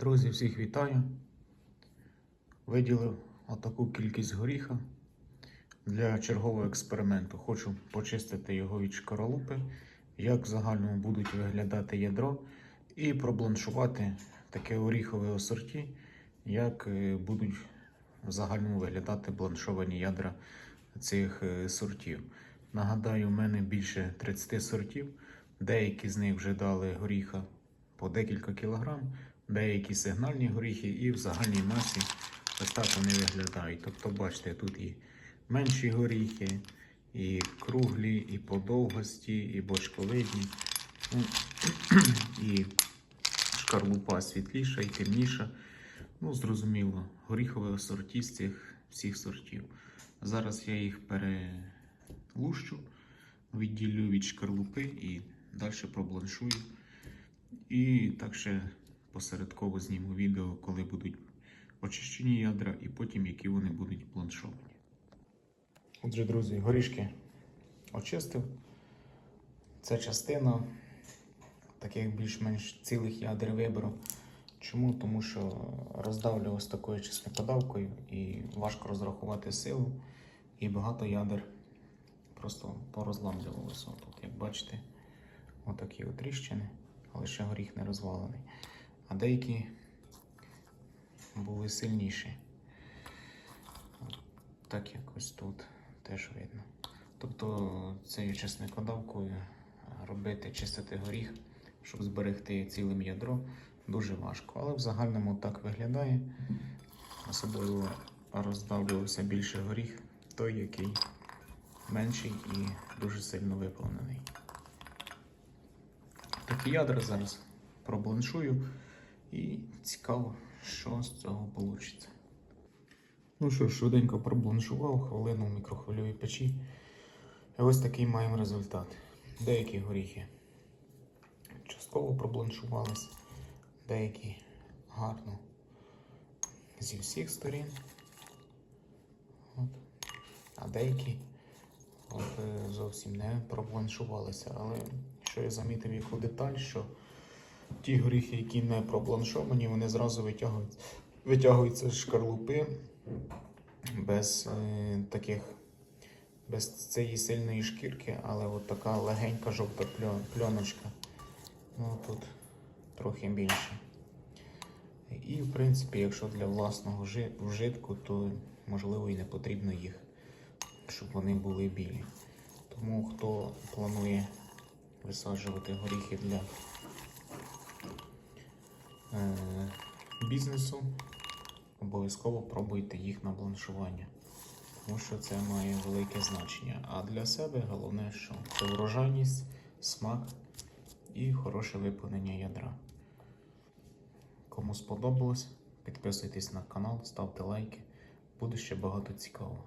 Друзі, всіх вітаю. Виділив отаку кількість горіха для чергового експерименту. Хочу почистити його від шкаралупи, як в загальному будуть виглядати ядро, і пробланшувати таке горіхове асорті, як е, будуть в загальному виглядати бланшовані ядра цих е, сортів. Нагадаю, у мене більше 30 сортів. Деякі з них вже дали горіха по декілька кілограм, деякі сигнальні горіхи, і в загальній масі ось так вони виглядають. Тобто, бачите, тут і менші горіхи, і круглі, і подовгості, і бочковидні, ну, і шкарлупа світліша і темніша. Ну, зрозуміло, горіхове асорті з цих всіх сортів. Зараз я їх перелущу, відділю від шкарлупи і далі пробланшую. І так ще посередково зніму відео, коли будуть очищені ядра, і потім які вони будуть бланшовані. Отже, друзі, горішки очистив. Це частина таких більш-менш цілих ядер виберу. Чому? Тому що роздавлю ось такою чеснокодавкою і важко розрахувати силу, і багато ядер просто порозламлювалося. Тут, як бачите, отакі от тріщини, але ще горіх не розвалений. А деякі були сильніші. Так якось тут теж видно. Тобто цією чесникодавкою робити, чистити горіх, щоб зберегти цілим ядро, дуже важко. Але в загальному так виглядає. Особливо роздавлювався більше горіх, той, який менший і дуже сильно виповнений. Такі ядра зараз пробланшую і цікаво, що з цього вийде. Ну що швиденько пробланшував хвилину в мікрохвильовій печі. І ось такий маємо результат. Деякі горіхи частково пробланшувались, деякі гарно зі всіх сторін. От. А деякі от, е, зовсім не пробланшувалися. Але що я замітив яку деталь, що ті горіхи, які не пробланшовані, вони зразу витягують, витягуються з шкарлупи без е, таких, без цієї сильної шкірки, але от така легенька жовта пльон- пленочка. Ну тут трохи більше. І, в принципі, якщо для власного вжитку, то можливо і не потрібно їх, щоб вони були білі. Тому хто планує висаджувати горіхи для бізнесу, обов'язково пробуйте їх на бланшування. Тому що це має велике значення. А для себе головне, що це врожайність, смак і хороше виповнення ядра. Кому сподобалось, підписуйтесь на канал, ставте лайки. Буде ще багато цікавого.